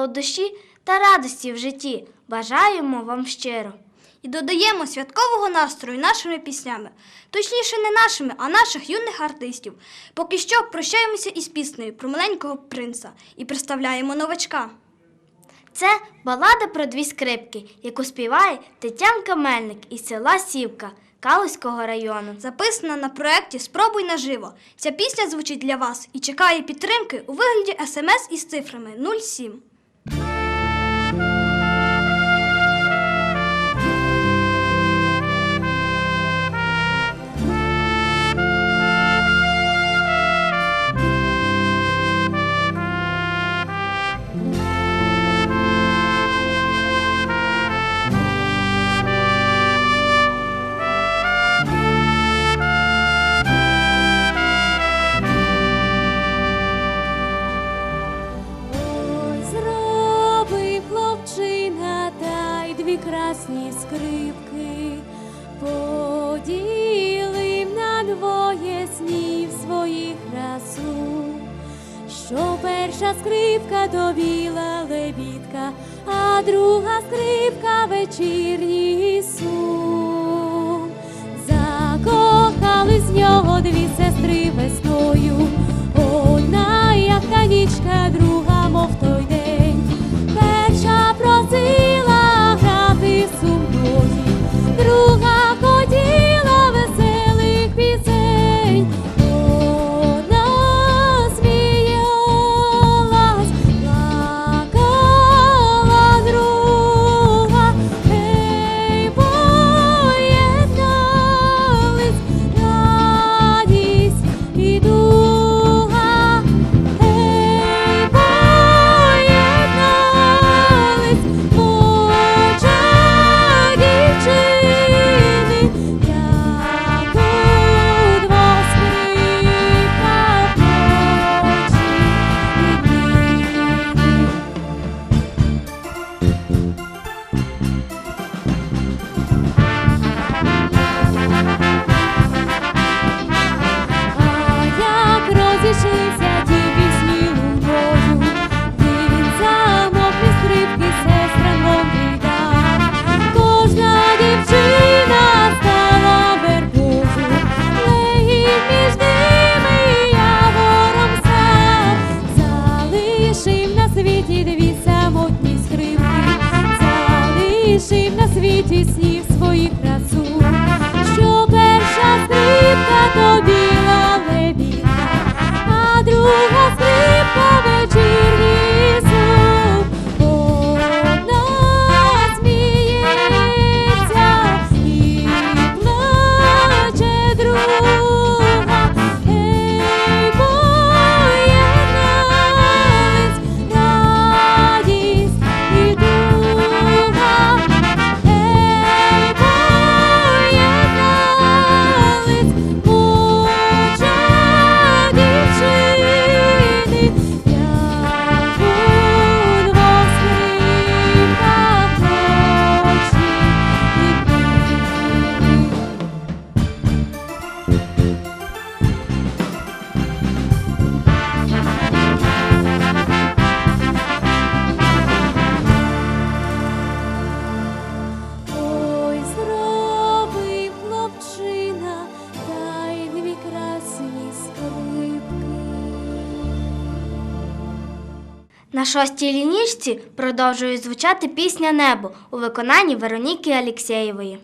чимало душі та радості в житті. Бажаємо вам щиро. І додаємо святкового настрою нашими піснями, точніше, не нашими, а наших юних артистів. Поки що прощаємося із піснею про маленького принца і представляємо новачка. Це балада про дві скрипки, яку співає Тетянка Мельник із села Сівка Калузького району. Записана на проєкті Спробуй наживо. Ця пісня звучить для вас і чекає підтримки у вигляді смс із цифрами 07. thank шостій лінічці продовжує звучати пісня Небо у виконанні Вероніки Алєксєєвої.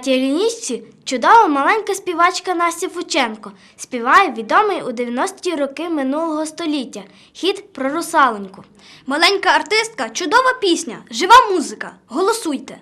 п'ятій лінійці чудова маленька співачка Настя Фученко співає відомий у 90-ті роки минулого століття хід про русаленьку. Маленька артистка чудова пісня, жива музика. Голосуйте!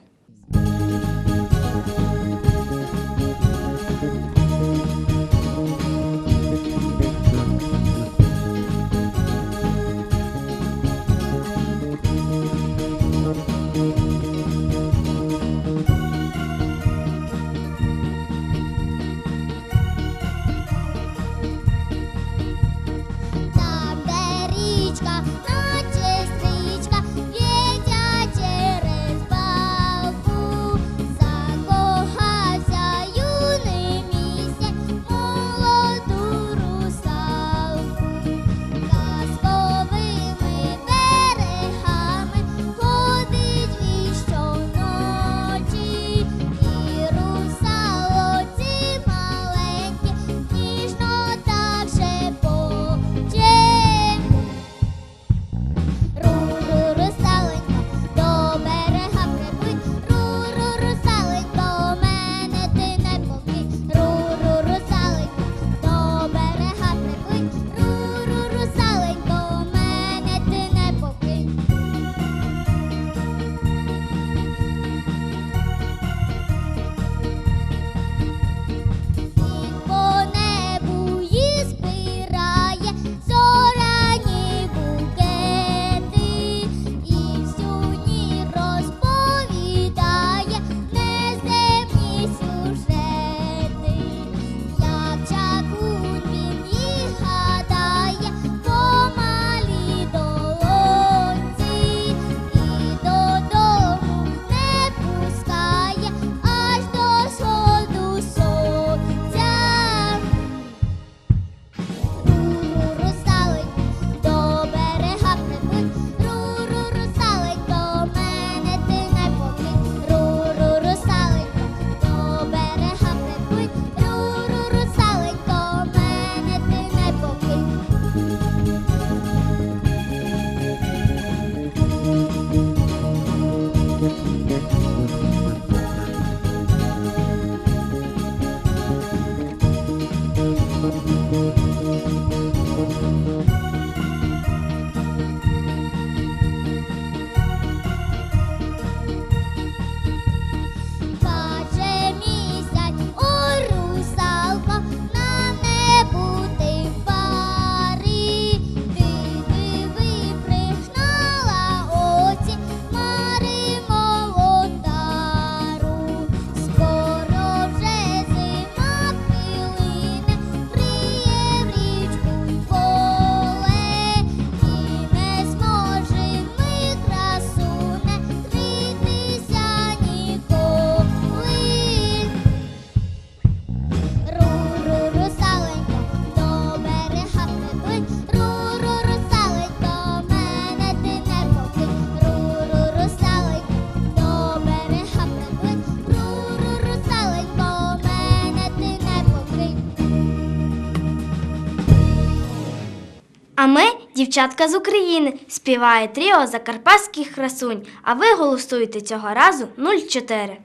Дівчатка з України співає тріо закарпатських красунь. А ви голосуєте цього разу 0,4.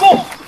Vamos!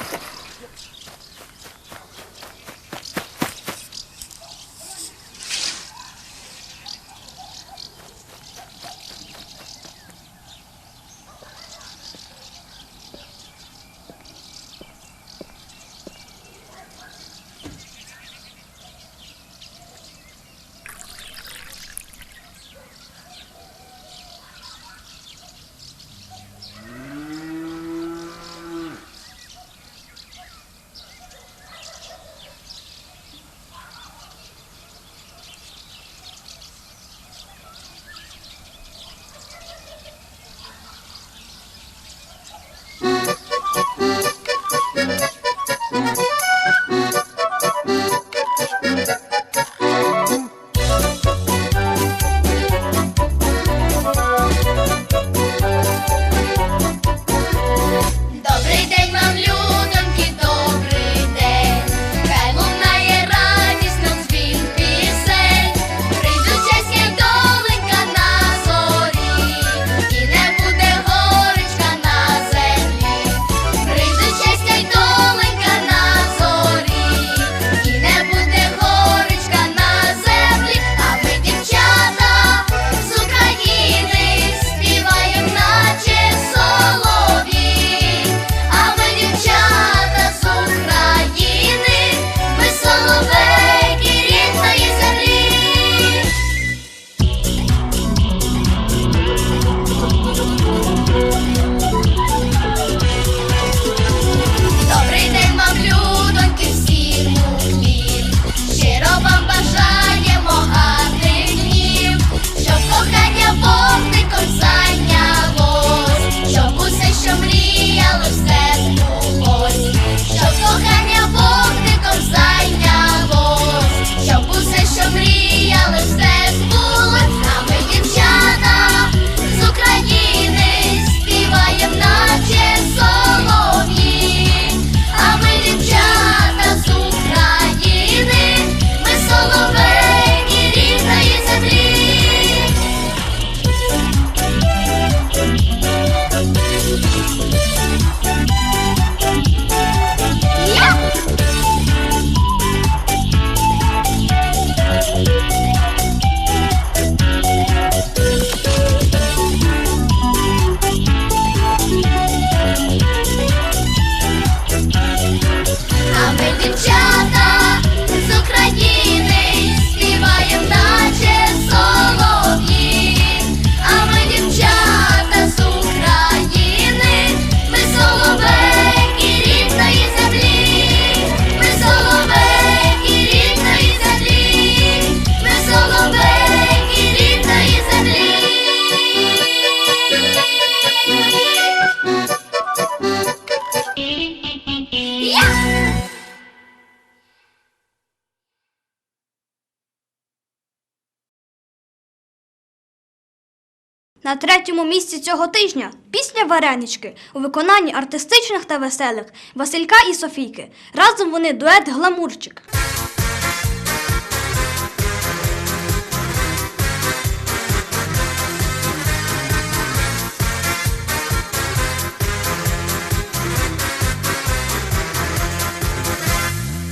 на третьому місці цього тижня пісня Варенички у виконанні артистичних та веселих Василька і Софійки. Разом вони дует Гламурчик.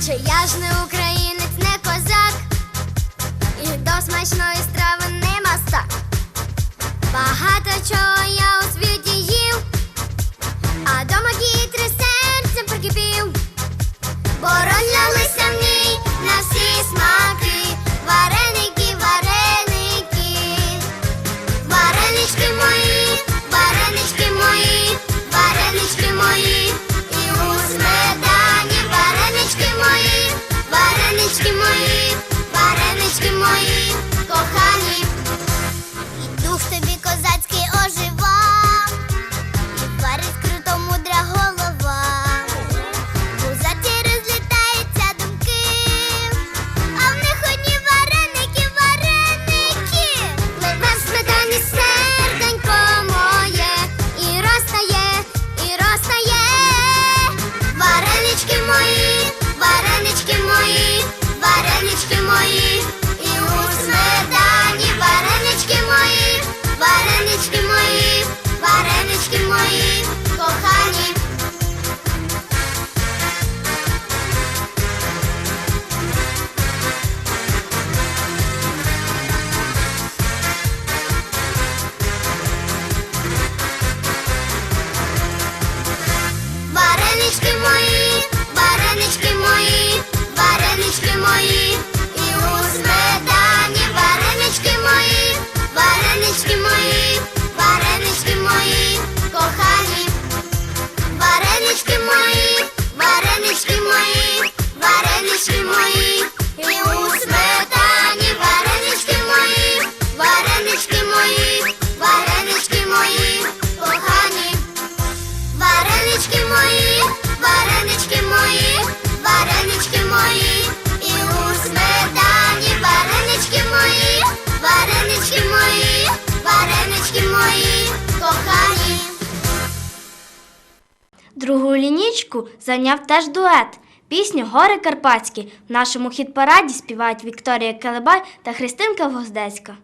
Чи я ж не українець, не козак, і до смачної. Другу лінічку зайняв теж дует. Пісню Гори Карпатські в нашому хіт-параді співають Вікторія Келебай та Христинка Гвоздецька.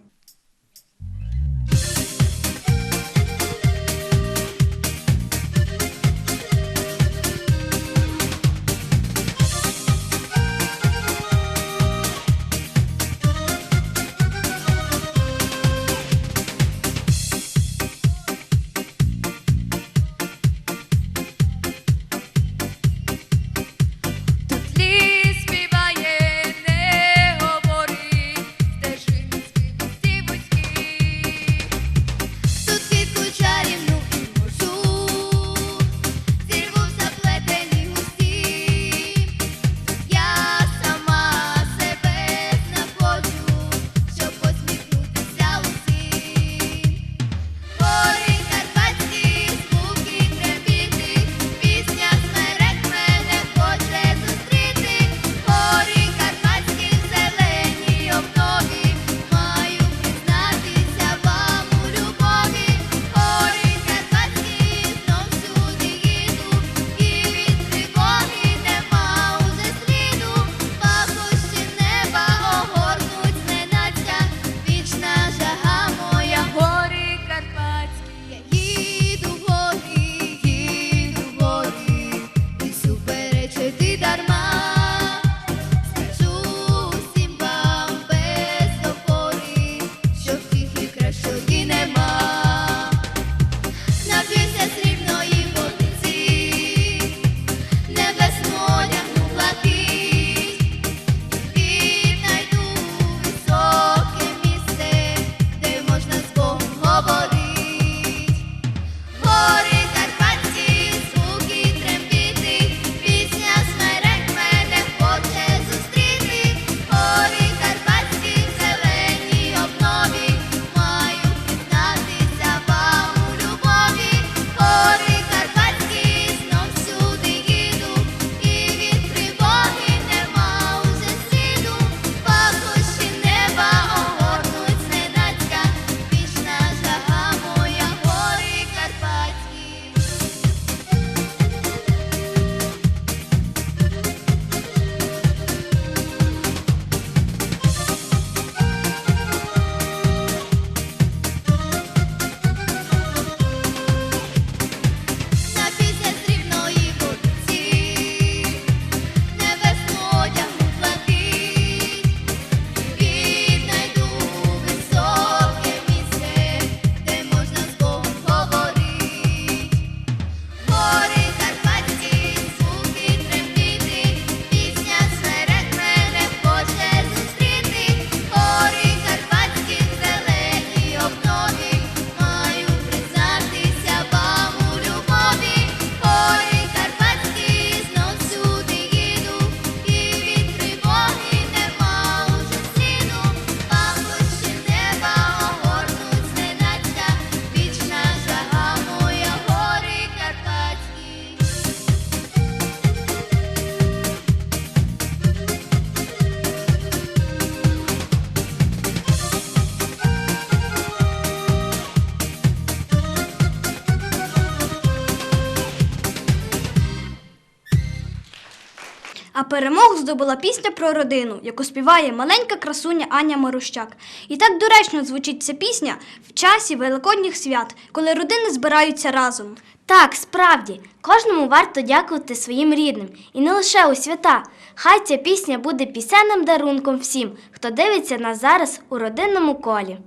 Перемогу здобула пісня про родину, яку співає маленька красуня Аня Марущак. І так доречно звучить ця пісня в часі великодніх свят, коли родини збираються разом. Так, справді, кожному варто дякувати своїм рідним, і не лише у свята. Хай ця пісня буде пісенним дарунком всім, хто дивиться нас зараз у родинному колі.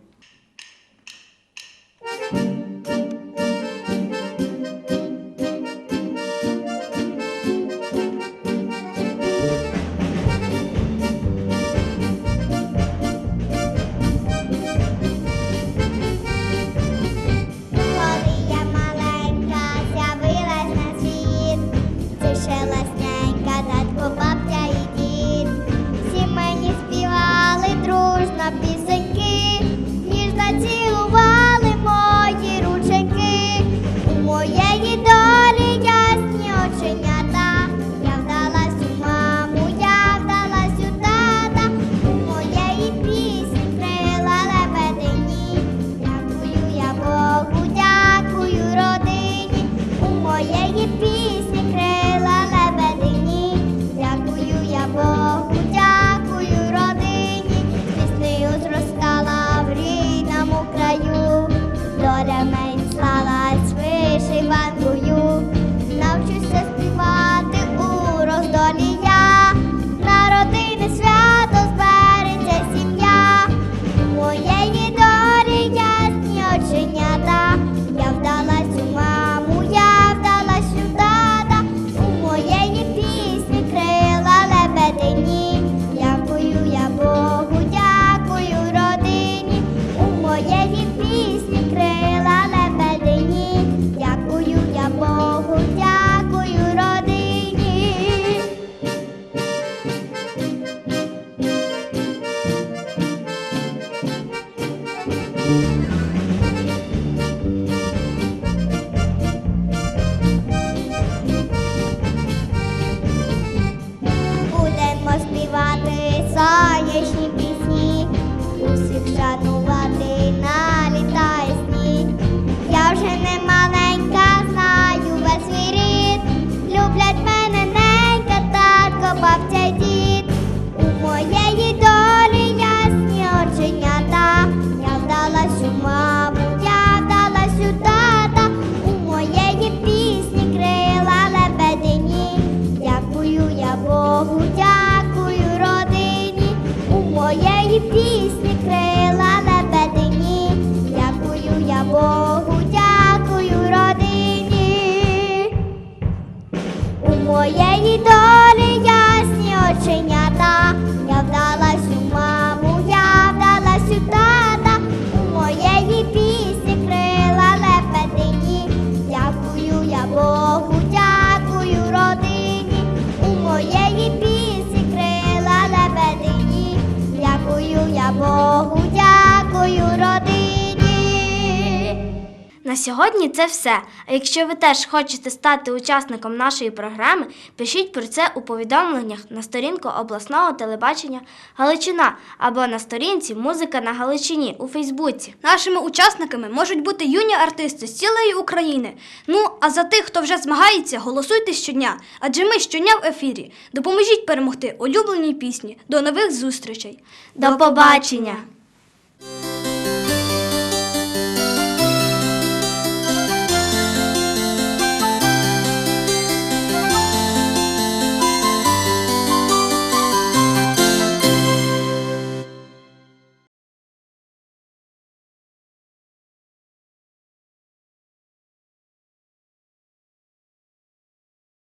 Це все. А якщо ви теж хочете стати учасником нашої програми, пишіть про це у повідомленнях на сторінку обласного телебачення Галичина або на сторінці Музика на Галичині у Фейсбуці. Нашими учасниками можуть бути юні артисти з цілої України. Ну, а за тих, хто вже змагається, голосуйте щодня, адже ми щодня в ефірі. Допоможіть перемогти улюбленій пісні. До нових зустрічей. До побачення!